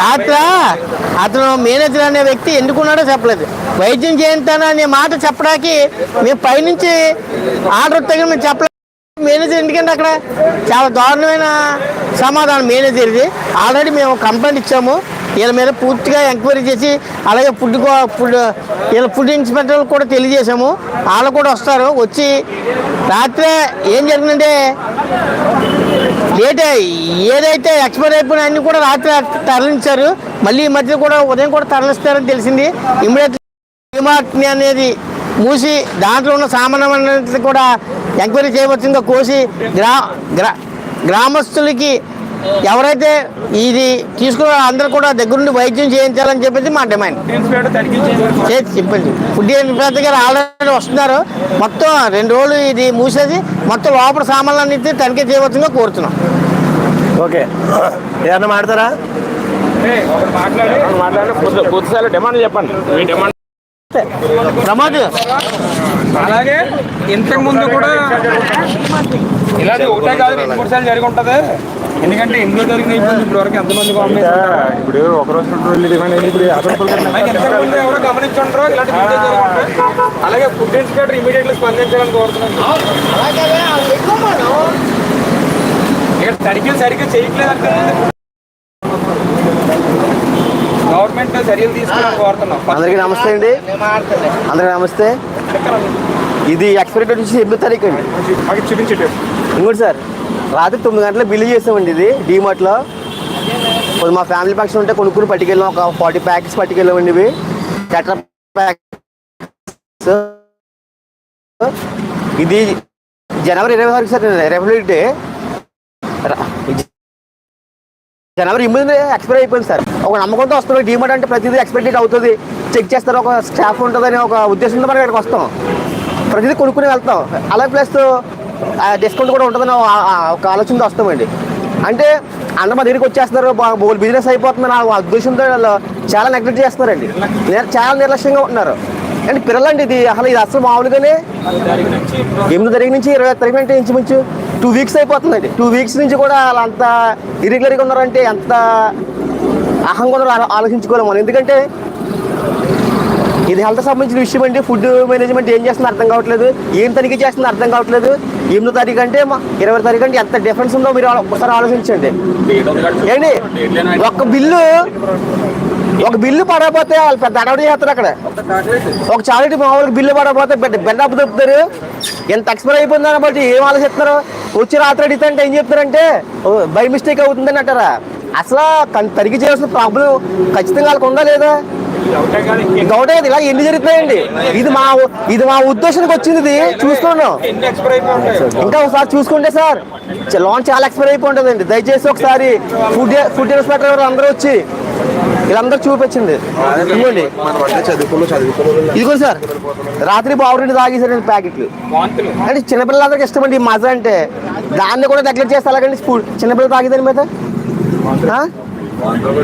రాత్ర అతను మేనేజర్ అనే వ్యక్తి ఎందుకున్నాడో చెప్పలేదు. వైద్యం చేయించాను అనే మాట చెప్పడానికి మేము పైనుంచి ఆర్డర్ తగిన మేము చెప్పలేదు. మేనేజర్ ఎందుకంటే అక్కడ? చాలా దారుణమైన సమాధానం మేనేజర్ది. ఆల్రెడీ మేము కంప్లైంట్ ఇచ్చాము. వీళ్ళ మీద పూర్తిగా ఎంక్వైరీ చేసి అలాగే ఫుడ్ ఫుడ్ వీళ్ళ ఫుడ్ ఇన్స్పెక్టర్ కూడా తెలియజేశాము. వాళ్ళు కూడా వస్తారు. వచ్చి రాత్రే ఏం జరిగిందంటే లేట్ ఏదైతే ఎక్స్పైర్ అయిపోయిన అన్ని కూడా రాత్రి తరలించారు. మళ్ళీ ఈ మధ్య కూడా ఉదయం కూడా తరలిస్తారని తెలిసింది. ఇమ్మీడియట్ డిమార్ట్ని అనేది మూసి దాంట్లో ఉన్న సామాన్యమైన కూడా ఎంక్వైరీ చేయవచ్చుగా కోసి గ్రా గ్రా గ్రామస్తులకి ఎవరైతే ఇది తీసుకున్న అందరూ కూడా దగ్గరుండి వైద్యం చేయించాలని చెప్పేసి మా డిమాండ్. చేసి చెప్పండి ఫుడ్ ఇన్స్పెక్టర్ గారు ఆల్రెడీ వస్తున్నారు. మొత్తం రెండు రోజులు ఇది మూసేసి మొత్తం లోపల సామాన్లన్నింటినీ తనిఖీ చేయవచ్చుగా కోరుతున్నాం. ఓకే. ఏమన్నా మాడతారా డిమాండ్ చెప్పండి మీ డిమాండ్ ప్రమాద్. అలాగే ఇంతకు ముందు కూడా ఇలాంటి ఒకటే కాదు మూడు సార్లు జరిగి ఉంటది. ఎందుకంటే ఇందులో జరిగిన ఇబ్బంది ఇప్పుడు వరకు ఎంతమంది ఇప్పుడు ఒక రోజు రెండు రోజులు అయింది. ఇప్పుడు ముందు ఎవరో ఇలాంటి అలాగే ఫుడ్ ఇన్స్పెక్టర్ ఇమీడియట్లీ స్పందించాలని కోరుతున్నాను. తనిఖీలు సరిగ్గా చేయట్లేదు గవర్నమెంట్ చర్యలు తీసుకోవాలని కోరుతున్నాం. అందరికీ నమస్తే అండి. అందరికీ నమస్తే. ఇది ఎక్స్పైరీ డేట్ వచ్చి ఎనిమిది తారీఖు అండి. మాకు చూపించేటి ఇంకోటి సార్. రాత్రి తొమ్మిది గంటలకు బిల్లు చేసామండి ఇది డీమార్ట్లో మా ఫ్యామిలీ ఫంక్షన్ ఉంటే కొనుక్కుని పట్టుకెళ్ళాం ఒక ఫార్టీ ప్యాకెట్స్ పట్టుకెళ్ళామండి ఇవి. టెటర్ ప్యాకెట్స్. ఇది జనవరి ఇరవై వరకు సార్ రిపబ్లిక్ డే. జనవరి ఎనిమిది ఎక్స్పైర్ అయిపోయింది సార్. ఒక నమ్మకంతో వస్తున్నాం డీమార్ట్ అంటే ప్రతిదీ ఎక్స్పెక్టెడ్ అవుతుంది. చెక్ చేస్తారు ఒక స్టాఫ్ ఉంటుందని ఒక ఉద్దేశంతో మనం ఇక్కడికి వస్తాం. ప్రతిదీ కొనుక్కుని వెళ్తాం. అలాగే ప్లస్ డిస్కౌంట్ కూడా ఉంటుందని ఒక ఆలోచనతో వస్తామండి. అంటే అందరూ మా దగ్గరికి వచ్చేస్తున్నారు బోల్ బిజినెస్ అయిపోతుంది ఆ ఉద్దేశంతో వాళ్ళు చాలా నెగ్లెక్ట్ చేస్తున్నారండి. చాలా నిర్లక్ష్యంగా ఉంటున్నారు. అండ్ పిల్లలండి ఇది అసలు ఇది అసలు మామూలుగానే ఎనిమిది తారీఖు నుంచి ఇరవై తారీఖు అంటే ఇంచుమించు టూ వీక్స్ అయిపోతుందండి. టూ వీక్స్ నుంచి కూడా వాళ్ళు అంత ఇరెగ్యులర్గా ఉన్నారంటే ఎంత అహంగా ఉన్నారో ఆలోచించుకోలేము ఎందుకంటే ఇది హెల్త్ సంబంధించిన విషయం అండి. ఫుడ్ మేనేజ్మెంట్ ఏం చేస్తుందో అర్థం కావట్లేదు. ఏం తనిఖీ చేస్తుందో అర్థం కావట్లేదు. ఎనిమిదో తారీఖు అంటే మా- ఇరవై తారీఖు అంటే ఎంత డిఫరెన్స్ ఉందో మీరు ఒకసారి ఆలోచించండి. ఏంటి? ఒక బిల్లు ఒక బిల్లు పడకపోతే వాళ్ళు పెద్ద అడవడి చేస్తారు అక్కడ. ఒక చారిటీ మామూలుగా బిల్లు పడకపోతే బెడ్ బెడ్ అప్పు చెప్తారు ఎంత ఎక్స్పైర్ అయిపోయిందని బట్టి ఏం ఆలోచిస్తున్నారు? వచ్చి రాత్రి అడిగితే అంటే ఏం చెప్తారంటే బై మిస్టేక్ అవుతుందని అంటారా? అసలు తనిఖీ చేయాల్సిన ప్రాబ్లం ఖచ్చితంగా వాళ్ళకి ఉందా లేదా? గౌడ ఇలా ఎన్ని జరుగుతున్నాయండి ఇది మా ఇది మా ఉద్దేశానికి వచ్చింది ఇది. చూస్తున్నాం ఇంకా ఒకసారి చూసుకుంటే సార్ లాంచ్ లోన్ చాలా ఎక్స్పైర్ అయిపోతుందండి. దయచేసి ఒకసారి ఫుడ్ ఫుడ్ ఇన్స్పెక్టర్ గారు అందరూ వచ్చి వీళ్ళందరూ చూపించింది ఇవ్వండి. ఇదిగోండి సార్ రాత్రి బావురెడ్డి తాగేసారండి ప్యాకెట్లు. అంటే చిన్నపిల్లలందరికీ ఇష్టం అండి మజా అంటే. దాన్ని కూడా నెగ్లెక్ట్ చేస్తే అలాగండి చిన్నపిల్లలు తాగేదాని మీద?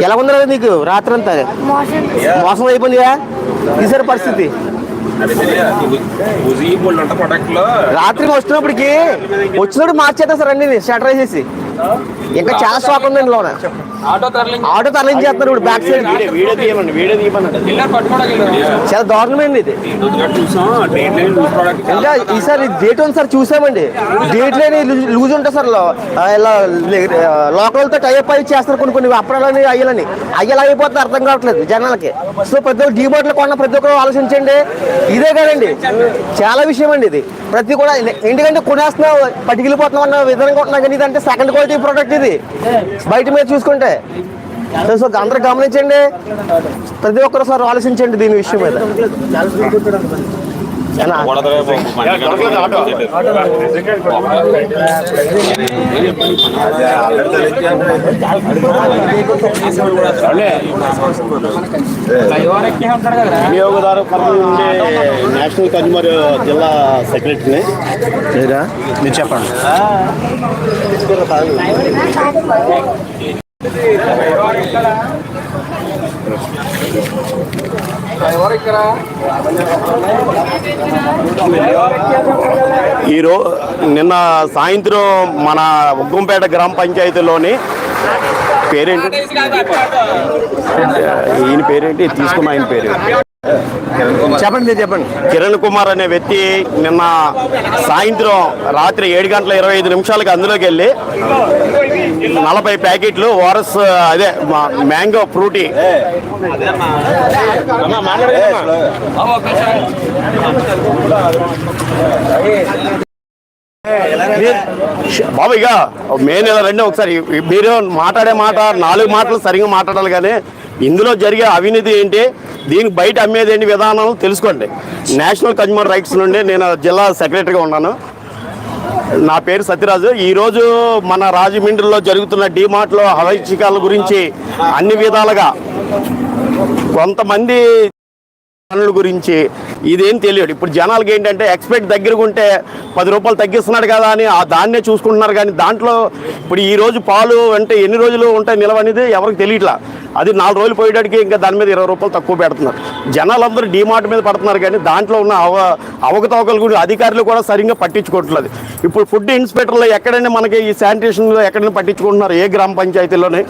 ఎలా ఉందో నీకు రాత్రి అంతా మోసం అయిపోయిందిగా? ఈసారి పరిస్థితి. రాత్రి వచ్చినప్పటికి వచ్చినప్పుడు మార్చేద్దాం సార్ అన్ని షటర్ వేసేసి ఇంకా చాలా స్టాక్ ఉందండి లోన ఆటో తరలించి. ఆటో తరలించేస్తున్నారు ఇప్పుడు బ్యాక్ సైడ్. చాలా దారుణమైంది ఇది. ఇంకా ఈసారి డేట్ ఉంది సార్ చూసామండి. డేట్ లేని లూజ్ ఉంటుంది సార్ ఇలా లోకల్తో టైప్ అయి చేస్తారు కొన్ని కొన్ని అప్పడాలని అయ్యాలని. అయ్యలు అయిపోతుంది అర్థం కావట్లేదు జనాలకి. సో ప్రతి ఒక్క డీబార్ట్లో కొన్న ప్రతి ఒక్కరు ఆలోచించండి. ఇదే కదండి. చాలా విషయం అండి ఇది. ప్రతి కూడా ఎందుకంటే కొనేస్తున్నాం పట్టుకెళ్ళిపోతున్నాం అన్న విధానం కొంటున్నాం కానీ ఇదంటే సెకండ్ క్వాలిటీ ప్రోడక్ట్ ఇది. బయట మీద చూసుకుంటే. సో అందరూ గమనించండి. ప్రతి ఒక్కరు సార్ ఆలోచించండి దీని విషయం మీద. వినియోగదారు ఉండే నేషనల్ కన్జ్యూమర్ జిల్లా సెక్రటరీని లేదా మీరు చెప్పండి. ఈరో నిన్న సాయంత్రం మన ఉగ్గంపేట గ్రామ పంచాయతీలోని పేరేంటి? ఈయన పేరేంటి? తీసుకున్న ఆయన పేరు. చెప్పండి చెప్పండి. కిరణ్ కుమార్ అనే వ్యక్తి నిన్న సాయంత్రం రాత్రి ఏడు గంటల ఇరవై ఐదు నిమిషాలకి అందులోకి వెళ్ళి నలభై ప్యాకెట్లు ఓరస్ అదే మా- మ్యాంగో ఫ్రూటీ. బాబు ఇక మే నెల రెండో ఒకసారి మీరు మాట్లాడే మాట నాలుగు మాటలు సరిగ్గా మాట్లాడాలి కానీ ఇందులో జరిగే అవినీతి ఏంటి? దీనికి బయట అమ్మేది ఏంటి విధానం తెలుసుకోండి. నేషనల్ కన్జ్యూమర్ రైట్స్ నుండి నేను జిల్లా సెక్రటరీగా ఉన్నాను. నా పేరు సత్యరాజు. ఈరోజు మన రాజమండ్రిలో జరుగుతున్న డిమార్ట్లో హవైచికాల గురించి అన్ని విధాలుగా కొంతమంది పనుల గురించి ఇదేం తెలియదు. ఇప్పుడు జనాలకి ఏంటంటే ఎక్స్పెక్ట్ దగ్గరకు ఉంటే పది రూపాయలు తగ్గిస్తున్నాడు కదా అని ఆ దాన్నే చూసుకుంటున్నారు కానీ దాంట్లో ఇప్పుడు ఈ రోజు పాలు అంటే ఎన్ని రోజులు ఉంటాయి నిలవ అనేది ఎవరికి తెలియట్లా. అది నాలుగు రోజులు పోయేటానికి ఇంకా దాని మీద ఇరవై రూపాయలు తక్కువ పెడుతున్నారు. జనాలందరూ డిమార్ట్ మీద పడుతున్నారు కానీ దాంట్లో ఉన్న అవ అవకతవకలు కూడా అధికారులు కూడా సరిగ్గా పట్టించుకోవట్లేదు. ఇప్పుడు ఫుడ్ ఇన్స్పెక్టర్లు ఎక్కడైనా మనకి ఈ శానిటేషన్లో ఎక్కడైనా పట్టించుకుంటున్నారు ఏ గ్రామ పంచాయతీలోనే?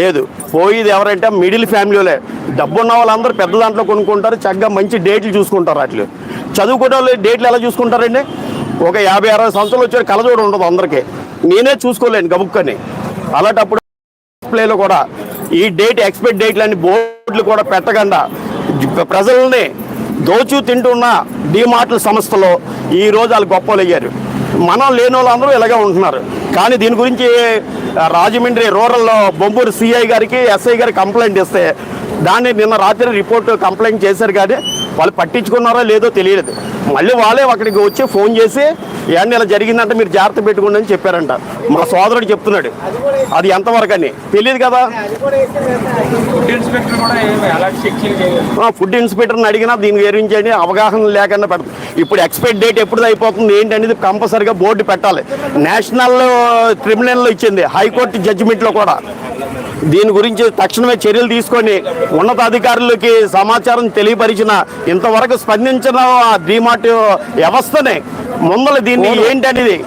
లేదు. పోయేది ఎవరంటే మిడిల్ ఫ్యామిలీలే. డబ్బున్న వాళ్ళందరూ పెద్ద దాంట్లో కొనుక్కుంటారు చక్కగా మంచి డేట్లు చూసుకుంటారు అట్లు. చదువుకునే వాళ్ళు డేట్లు ఎలా చూసుకుంటారండి? ఒక యాభై అరవై సంవత్సరాలు వచ్చే కలజోడు ఉండదు అందరికీ. నేనే చూసుకోలేను గబుక్కని. అలాంటప్పుడు ప్లేలో కూడా ఈ డేట్ ఎక్స్పెక్ట్ డేట్లని బోర్డులు కూడా పెట్టకుండా ప్రజల్ని దోచు తింటున్న డిమార్ట్ల సంస్థలో ఈ రోజు వాళ్ళు గొప్పలు అయ్యారు. మనం లేని వాళ్ళందరూ ఇలాగే ఉంటున్నారు. కానీ దీని గురించి రాజమండ్రి రూరల్లో బొంబూరు సిఐ గారికి ఎస్ఐ గారికి కంప్లైంట్ ఇస్తే దాన్ని నిన్న రాత్రి రిపోర్ట్ కంప్లైంట్ చేశారు కానీ వాళ్ళు పట్టించుకున్నారో లేదో తెలియదు మళ్ళీ వాళ్ళే అక్కడికి వచ్చి ఫోన్ చేసి ఏంటి ఇలా జరిగిందంటే మీరు జాగ్రత్త పెట్టుకోండి అని చెప్పారంట. మా సోదరుడు చెప్తున్నాడు. అది ఎంతవరకు అని తెలియదు కదా. ఫుడ్ ఇన్స్పెక్టర్ని అడిగినా దీని గురించి అవగాహన లేకుండా పెడతాం. ఇప్పుడు ఎక్స్పైర్ డేట్ ఎప్పుడు అయిపోతుంది ఏంటి అనేది కంపల్సరిగా బోర్డు పెట్టాలి. నేషనల్ ట్రిబ్యునల్లో ఇచ్చింది హైకోర్టు జడ్జిమెంట్లో కూడా. దీని గురించి తక్షణమే చర్యలు తీసుకొని ఉన్నతాధికారులకి సమాచారం తెలియపరిచిన ఇంతవరకు స్పందించిన డిమార్ట్ వ్యవస్థనే ముందల దీన్ని ఏంటి అనేది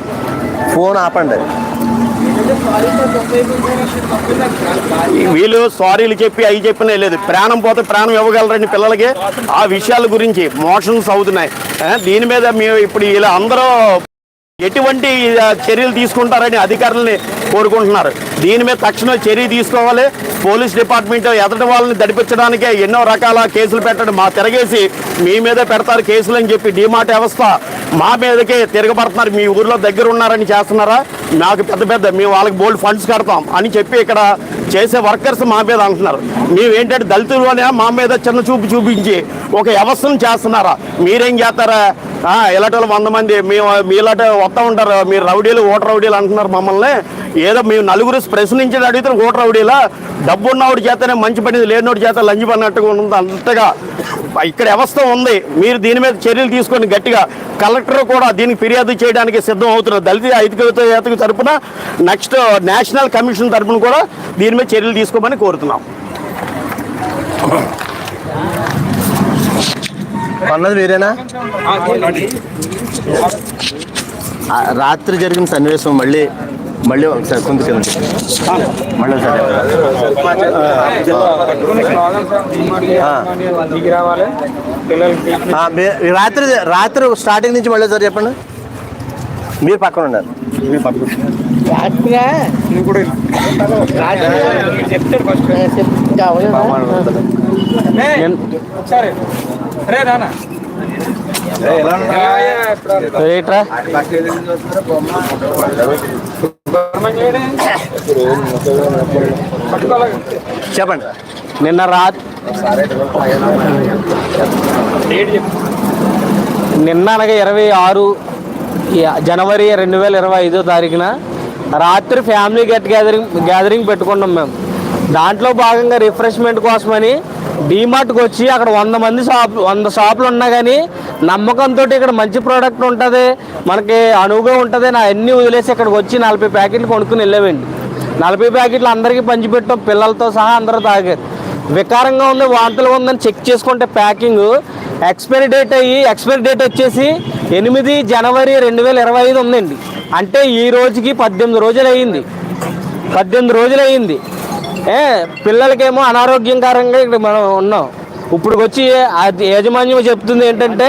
ఫోన్ ఆపండి. వీళ్ళు సారీలు చెప్పి అవి చెప్పినా లేదు. ప్రాణం పోతే ప్రాణం ఇవ్వగలరండి పిల్లలకి. ఆ విషయాల గురించి మోషన్స్ అవుతున్నాయి. దీని మీద మేము ఇప్పుడు ఇలా అందరూ ఎటువంటి చర్యలు తీసుకుంటారని అధికారులని కోరుకుంటున్నారు. దీని మీద తక్షణ చర్య తీసుకోవాలి. పోలీస్ డిపార్ట్మెంట్ ఎదటి వాళ్ళని దడిపించడానికే ఎన్నో రకాల కేసులు పెట్టడం మా తిరగేసి మీ మీదే పెడతారు కేసులు అని చెప్పి డిమాట్ వ్యవస్థ మా మీదకే తిరగబడుతున్నారు. మీ ఊర్లో దగ్గర ఉన్నారని చేస్తున్నారా? నాకు పెద్ద పెద్ద మేము వాళ్ళకి బోల్డ్ ఫండ్స్ కడతాం అని చెప్పి ఇక్కడ చేసే వర్కర్స్ మా మీద అంటున్నారు. మేము ఏంటంటే అనే మా మీద చిన్న చూపు చూపించి ఒక వ్యవస్థను చేస్తున్నారా? మీరేం చేస్తారా? ఇలాంటి వంద మంది మేము మీలాంటి వస్తూ ఉంటారు. మీరు రౌడీలు ఓటర్ రౌడీలు అంటున్నారు మమ్మల్ని. ఏదో మేము నలుగురు ప్రశ్నించేది అడిగితే ఓటర్ రౌడీలా. డబ్బు ఉన్నవాడు చేతనే మంచి పని లేనివాడి చేత లంచి పడినట్టుగా ఉంది అంతగా. ఇక్కడ వ్యవస్థ ఉంది. మీరు దీని మీద చర్యలు తీసుకొని గట్టిగా. కలెక్టర్ కూడా దీనికి ఫిర్యాదు చేయడానికి సిద్ధం అవుతున్నారు. దళిత ఐక్యత తరపున నెక్స్ట్ నేషనల్ కమిషన్ తరపున కూడా దీని మీద చర్యలు తీసుకోమని కోరుతున్నాం. అన్నది మీరేనా? రాత్రి జరిగిన సన్నివేశం మళ్ళీ మళ్ళీ ఒకసారి కొంత మళ్ళీ ఒకసారి రాత్రి రాత్రి స్టార్టింగ్ నుంచి మళ్ళీ ఒకసారి చెప్పండి. మీరు పక్కన ఉన్నారు నువ్వు కూడా చెప్తాడు ఫస్ట్ చెప్పండి. నిన్న రాత్రి నిన్న అనగా ఇరవై ఆరు జనవరి రెండు వేల ఇరవై ఐదో తారీఖున రాత్రి ఫ్యామిలీ గెట్ గ్యాదరింగ్ గ్యాదరింగ్ పెట్టుకున్నాం మేము. దాంట్లో భాగంగా రిఫ్రెష్మెంట్ కోసమని డీమార్ట్కి వచ్చి అక్కడ వంద మంది షాప్ వంద షాపులు ఉన్నా కానీ నమ్మకంతో ఇక్కడ మంచి ప్రోడక్ట్ ఉంటుంది. మనకి అనువుగా ఉంటుంది. నా అన్నీ వదిలేసి ఇక్కడికి వచ్చి నలభై ప్యాకెట్లు కొనుక్కుని వెళ్ళేవండి. నలభై ప్యాకెట్లు అందరికీ పంచిపెట్టాం. పిల్లలతో సహా అందరూ తాగారు వికారంగా ఉంది వాంతులుగా ఉందని చెక్ చేసుకుంటే ప్యాకింగ్. ఎక్స్పైరీ డేట్ అయ్యి ఎక్స్పైరీ డేట్ వచ్చేసి ఎనిమిది జనవరి రెండు వేల ఇరవై ఐదు ఉందండి. అంటే ఈ రోజుకి పద్దెనిమిది రోజులు అయ్యింది. పద్దెనిమిది రోజులు అయ్యింది. ఏ పిల్లలకేమో అనారోగ్యకరంగా ఇక్కడ మనం ఉన్నాం. ఇప్పుడు వచ్చి అది యాజమాన్యం చెప్తుంది ఏంటంటే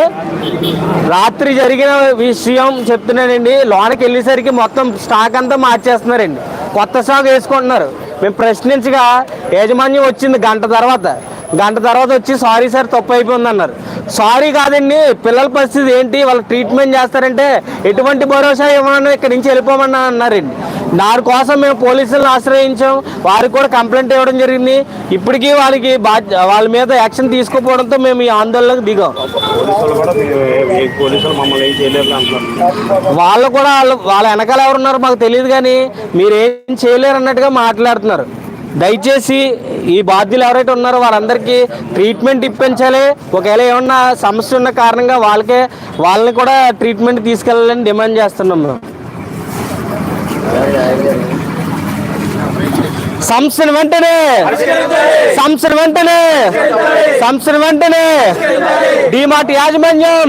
రాత్రి జరిగిన విషయం చెప్తున్నానండి. లోనకి వెళ్ళేసరికి మొత్తం స్టాక్ అంతా మార్చేస్తున్నారండి. కొత్త స్టాక్ వేసుకుంటున్నారు. మేము ప్రశ్నించగా యాజమాన్యం వచ్చింది గంట తర్వాత. గంట తర్వాత వచ్చి సారీ సార్ తప్పు అయిపోయింది అన్నారు. సారీ కాదండి పిల్లల పరిస్థితి ఏంటి? వాళ్ళకి ట్రీట్మెంట్ చేస్తారంటే ఎటువంటి భరోసా ఇవ్వమని ఇక్కడి నుంచి వెళ్ళిపోమని అన్నారండి. దానికోసం మేము పోలీసులను ఆశ్రయించాం. వారికి కూడా కంప్లైంట్ ఇవ్వడం జరిగింది. ఇప్పటికీ వాళ్ళకి వాళ్ళ మీద యాక్షన్ తీసుకోకపోవడంతో మేము ఈ ఆందోళనకు దిగాం. వాళ్ళు కూడా వాళ్ళు వాళ్ళ వెనకాల ఎవరున్నారో మాకు తెలియదు కానీ మీరు ఏం చేయలేరు అన్నట్టుగా మాట్లాడుతున్నారు. దయచేసి ఈ బాధ్యులు ఎవరైతే ఉన్నారో వారందరికీ ట్రీట్మెంట్ ఇప్పించాలి. ఒకవేళ ఏమన్నా సమస్య ఉన్న కారణంగా వాళ్ళకే వాళ్ళని కూడా ట్రీట్మెంట్ తీసుకెళ్ళాలని డిమాండ్ చేస్తున్నాం మేము. సంస్థను వెంటనే. సంస్థను వెంటనే. సంస్థను వెంటనే. డిమార్ట్ యాజమాన్యం.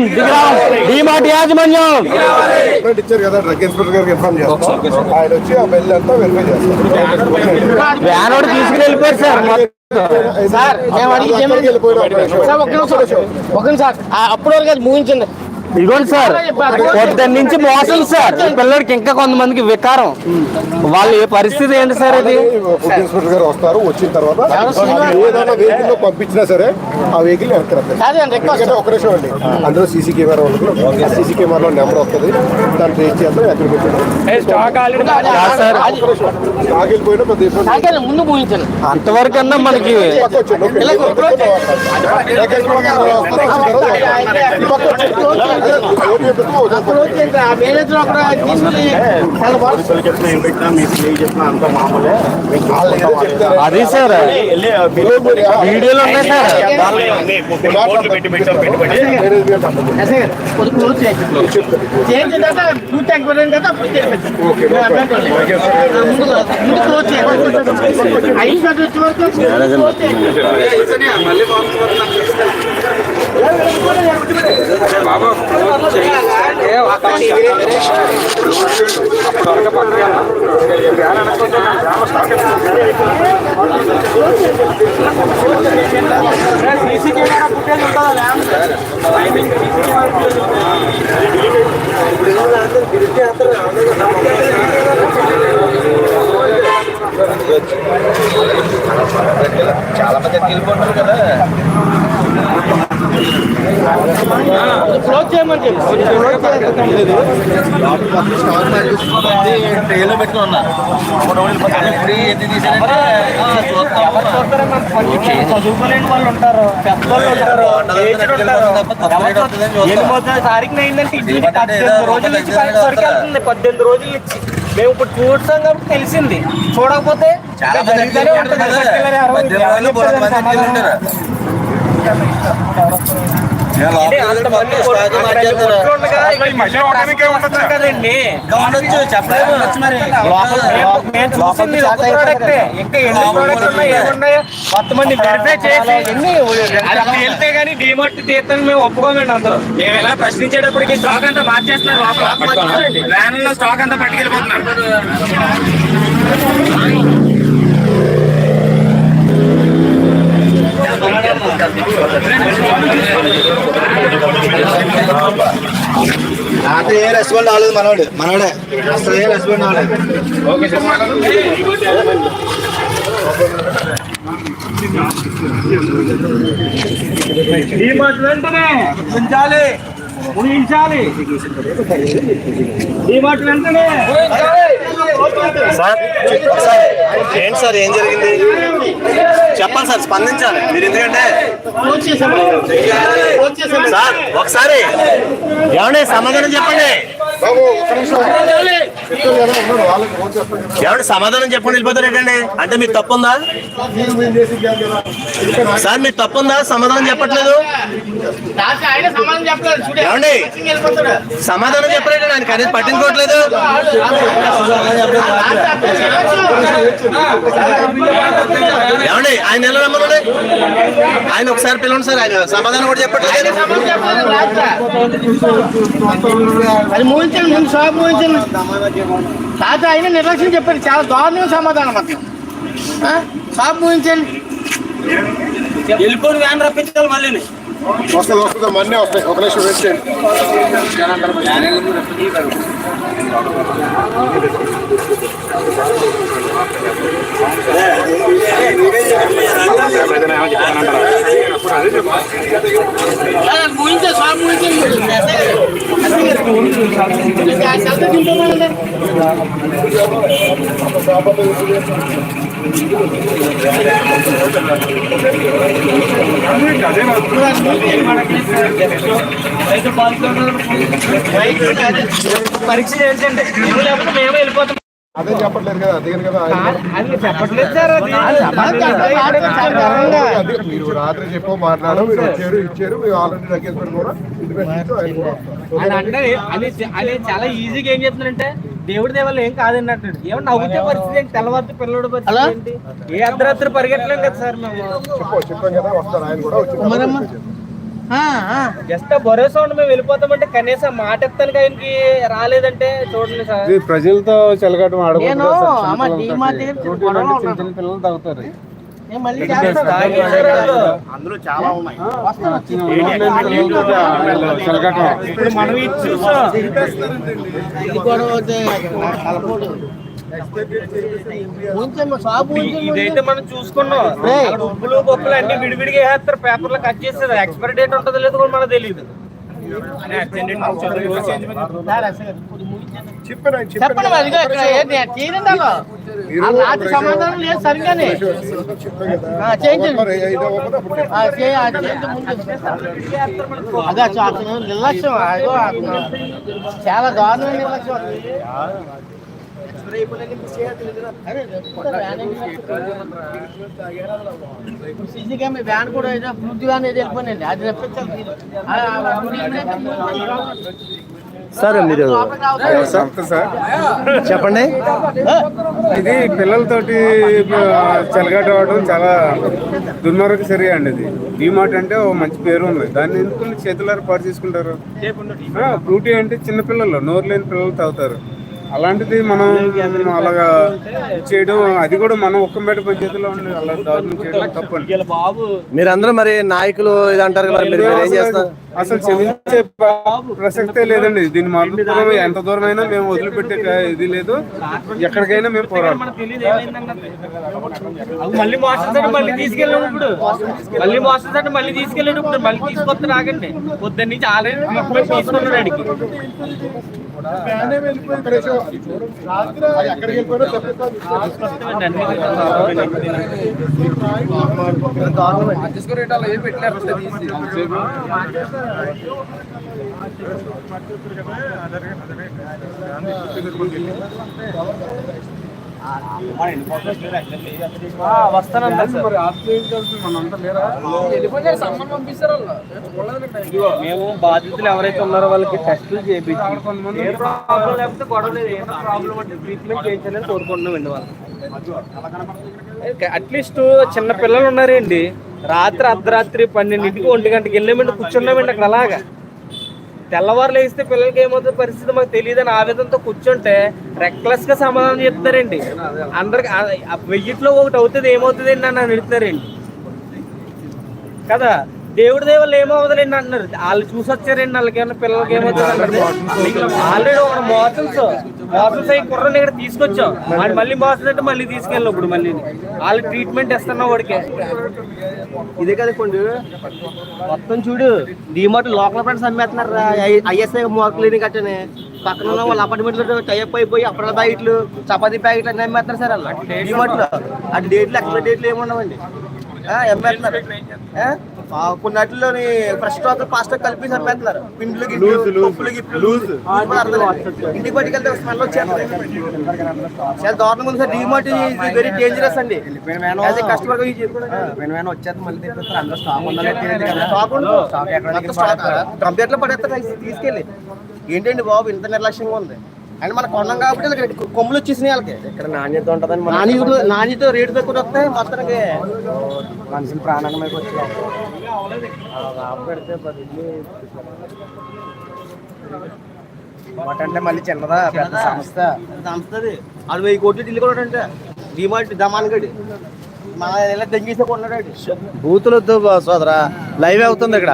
డిమార్ట్ యాజమాన్యం. కంప్లైంట్ ఇచ్చారు కదా డ్రగ్ ఇన్స్పెక్టర్ గారికి ఇన్ఫార్మ్ చేస్తాం. ఆయన వచ్చి ఆ బిల్ అంతా వెరిఫై చేస్తారు. వ్యాన్ ఒకటి తీసుకుని వెళ్ళిపోయారు సార్. సార్ మేము అడిగి. సార్, ఒక్క నిమిషం. ఒక్క నిమిషం. అప్పటి వరకు అది ముగించండి. ఇదిగోండి సార్ పొద్దున్న నుంచి మోసం సార్. పిల్లడికి ఇంకా కొంతమందికి వికారం. వాళ్ళు ఏ పరిస్థితి ఏంటి సార్ ఇది? గారు వస్తారు వచ్చిన తర్వాత ఏదైనా వెహికల్లో పంపించినా సరే ఆ వెహికల్ ఎందుకంటే ఒక నిమిషం అండి. అందులో సీసీ కెమెరా ఉంటుంది ఆ సీసీ కెమెరాలో నెంబర్ వస్తుంది. దాన్ని ట్రేస్ చేస్తాం ఎక్కడ పెట్టాం ముగించండి. అంతవరకన్నా మనకి పక్క అదే, సార్. వీడియోలు ఉన్నాయి సార్? పెట్టి పెట్టాం పెట్టి పెట్టి నేను ఇది అంటాను. Okay, okay. బాబు చేయమని చెప్పి. చదువుకోలేని వాళ్ళు ఉంటారు. పెద్దోళ్ళు ఉంటారు. ఏజ్డ్ ఉంటారు. ఎనిమిదో తారీఖున అయిందంటే ఇంటికి పద్దెనిమిది రోజుల నుంచి బయట వరకు వెళ్తుంది. పద్దెనిమిది రోజుల నుంచి మేము ఇప్పుడు చూస్తాం కాబట్టి తెలిసింది. చూడకపోతే జరుగుతూనే మొత్తం వెరిఫై చేసి తేలితే కానీ డిమార్ట్ తీర్థని మేము ఒప్పుకోమండి అందరూ. మేము ఎలా ప్రశ్నించేటప్పటికి స్టాక్ అంతా మార్చేస్తున్నారు లోపల. వ్యాన్లో స్టాక్ అంతా పట్టుకెళ్ళిపోతున్నారు. నాతో ఏ రెస్పాండ్ అవ్వలేదు మనోడు మనోడే. అసలు ఏ రెస్పాండ్ డిమార్ట్ వెంటనే ఉంచాలి ఊహించాలి డిమార్ట్ వెంటనే సార్ సార్ ఏంటి సార్ ఏం జరిగింది? చెప్పాలి సార్ స్పందించాలి. మీరు ఎందుకంటే సార్ ఒకసారి. ఏమండి సమాధానం చెప్పండి. ఏమండి సమాధానం చెప్పండి వెళ్ళిపోతారు ఏంటండి అంటే మీకు తప్పుందా? మీరు ఎందుకంటే సార్ మీకు తప్పుందా? సమాధానం చెప్పట్లేదు? ఏమండి? సమాధానం చెప్పలేదు ఆయన కనీసం పట్టించుకోవట్లేదు. ఏమండి ఆయన ఎలా రమ్మనండి? ఆయన ఒకసారి పిలవండి సార్ ఆయన సమాధానం కూడా చెప్పట్లేదు. మూయించండి ముందు షాప్ మూయించండి తాత ఆయన నిర్లక్ష్యం చెప్పారు. చాలా దారుణంగా సమాధానం మాత్రం ఆ? షాప్ ముగించండి వెళ్ళిపోయి వ్యాన్ రప్పించాలి మళ్ళీ వస్తుంది వస్తుంది మన్నీ వస్తాయి ఒక నిమిషం వెయిట్ చేయండి పరీక్ష చేయించండి మేము లేకపోతే మేము వెళ్ళిపోతాం. అదే చెప్పట్లేదు కదా అదిగని కదా అది చెప్పట్లేదు అది అది మీరు రాత్రి చెప్పో మాట్లాడడం మీరు వచ్చారు ఇచ్చారు మీరు ఆల్రెడీ లగేజ్ కూడా అంటే అది అది చాలా ఈజీగా ఏం చెప్తున్నారంటే దేవుడి దేవాళ్ళు ఏం కాదండి అంటాడు ఏమన్నా నవ్వుతే పరిస్థితి ఏంటి? తెల్లవారి పిల్లడు పరిస్థితి ఏ అర్ధరాత్రి పరిగెట్టలేం కదా సార్ మేము. చెప్పు చెప్పాం కదా వస్తారు ఆయన కూడా జస్ట్ భరోసా ఉండి మేము వెళ్ళిపోతామంటే కనీసం మాట ఎత్తానికి ఆయనకి రాలేదంటే చూడండి సార్. ప్రజలతో చెలగటం ఆడకూడదు చిన్న చిన్న పిల్లలు తాగుతారు. అందులో. చాలా ఉన్నాయి. చెలగటం. ఇదైతే మనం చూసుకున్నాం. ఉప్పులు బొప్పులు అన్ని విడివిడిగా వేస్తారు. పేపర్లో కట్ చేస్తారు ఎక్స్పైరీ డేట్ ఉంటుందో లేదో కూడా మనకు తెలియదు చెప్పండి మరి, సమాధానం లేదు సరిగానే. అదే నిర్లక్ష్యం. చాలా దారుణమైన నిర్లక్ష్యం. ఇప్పుడు సీసీ కెమెరా వ్యాన్ కూడా ఏదో వ్యాన్ ఏదో వెళ్ళిపోయిందండి అది రప్పించాలి సార్? మీరు సార్. చెప్పండి. ఇది పిల్లలతోటి చెలగాట ఆడడం చాలా దుర్మార్గ చర్య అండి ఇది. డీమార్ట్ అంటే ఓ మంచి పేరు ఉంది. దాన్ని ఎందుకు చేతులారా పాటు చేసుకుంటారు? ఆ, ఫ్రూటీ అంటే చిన్న పిల్లలు నోరు లేని పిల్లలు తాగుతారు. అలాంటిది మనం అలాగా చేయడం అది కూడా మనం ఒక్క మేట పంచాయతీలో ఉండి అలా దారుణం చేయడం తప్పండి మీరందరూ మరి నాయకులు ఇది అంటారు కదా మీరు మీరు ఏం చేస్తారు? అసలు ప- ప్రసక్తే లేదండి. దీన్ని మాత్రం ఎంత దూరం అయినా మేము వదిలిపెట్టే ఇది లేదు. ఎక్కడికైనా మేము అవి మళ్ళీ మోసం సార్ మళ్ళీ తీసుకెళ్ళాడు ఇప్పుడు మళ్ళీ సార్ మళ్ళీ తీసుకెళ్ళాడు ఇప్పుడు మళ్ళీ తీసుకొస్తే రాగండి. పొద్దున్న నుంచి ఆల్రెడీ ట్రీట్మెంట్ తీసుకున్నాడు ఆడికి. ఫ్యానే వెళ్ళిపోయి మేము బాధితులు ఎవరైతే ఉన్నారో వాళ్ళకి టెస్టులు చేయించి ఏ ప్రాబ్లం లేకపోతే గొడవ లేదు. ఏ ప్రాబ్లం అంటే ట్రీట్మెంట్ చేయించాలని కోరుకుంటున్నామండి వాళ్ళు అట్లీస్ట్ చిన్న పిల్లలు ఉన్నారండి రాత్రి అర్ధరాత్రి పన్నెండింటికి ఒంటి గంటకి వెళ్ళామండి కూర్చున్నామండి అక్కడ అలాగా? తెల్లవారు లేస్తే పిల్లలకి ఏమవుతుంది పరిస్థితి మాకు తెలియదని ఆవేదనతో కూర్చుంటే రెక్లెస్గా సమాధానం చెప్తారండి అందరికి వెయ్యిట్లో ఒకటి అవుతుంది ఏమవుతుంది అని నన్ను అడుగుతారండి కదా? దేవుడి దేవుళ్ళు ఏమవుతుందండి అంటున్నారు. వాళ్ళు చూసి వచ్చారండి వాళ్ళకి ఏమన్నా పిల్లలకి ఏమవుతుంది ఆల్రెడీ ఒక మోసల్స్ మోసల్స్ అయ్యి కుర్రని ఇక్కడ తీసుకొచ్చాం. వాడు మళ్ళీ మోసం అంటే మళ్ళీ తీసుకెళ్ళి ఇప్పుడు మళ్ళీ. వాళ్ళు ట్రీట్మెంట్ ఇస్తున్నాం వాడికి. ఇదే కదా కొండు. మొత్తం చూడు డిమార్ట్ లోకల్ ఫ్రెండ్స్ అమ్మేస్తున్నారు ఐఎస్ఐ మోర్ క్లినిక్ అట్టనే పక్కన ఉన్న వాళ్ళ అపార్ట్మెంట్లో టైప్ అయిపోయి అప్పటి ప్యాకెట్లు చపాతీ ప్యాకెట్లు అన్నీ అమ్మేస్తున్నారు సార్ వాళ్ళు. డిమార్ట్లో. ఆ డేట్లు ఎక్స్పైరీ డేట్లు ఏముండవండి ఆ, అమ్మేస్తున్నారు. కొన్ని వాటిల్లోని ఫ్రెష్ స్టాక్ ఫాస్ట్ స్టాక్ కలిపి అమ్మేస్తున్నారు పిండ్లు గిడ్లు పప్పులు గిట్లు ఇంటికి పట్టుకెళ్తే స్మెల్ వచ్చేస్తుంది. చాలా దారుణంగా ఉంది సార్. డిమార్ట్ వెరీ డేంజరస్ అండి. కస్టమర్ కంప్యూటర్ పడేస్తారు తీసుకెళ్ళి. ఏంటండి బాబు ఇంత నిర్లక్ష్యంగా ఉంది? అండ్ మన కొన్నాం కాబట్టి కొమ్ములు వచ్చేసినాయి వాళ్ళకి. ఇక్కడ నాణ్యత ఉంటుందని నాణ్యత నాణ్యత రేటు తక్కువ వస్తాయి మొత్తానికి. ప్రాణంగా అంటే మళ్ళీ చిన్నదా పెద్ద సంస్థ. సంస్థది. అది వెయ్యి కోట్లు ఢిల్లీ కూడా అంటే డిమార్ట్ దమాన్ గడి మన ఇలా తెంగేసే కొన్నాడు బూతులతో సోదరా. లైవ్ అవుతుంది ఇక్కడ.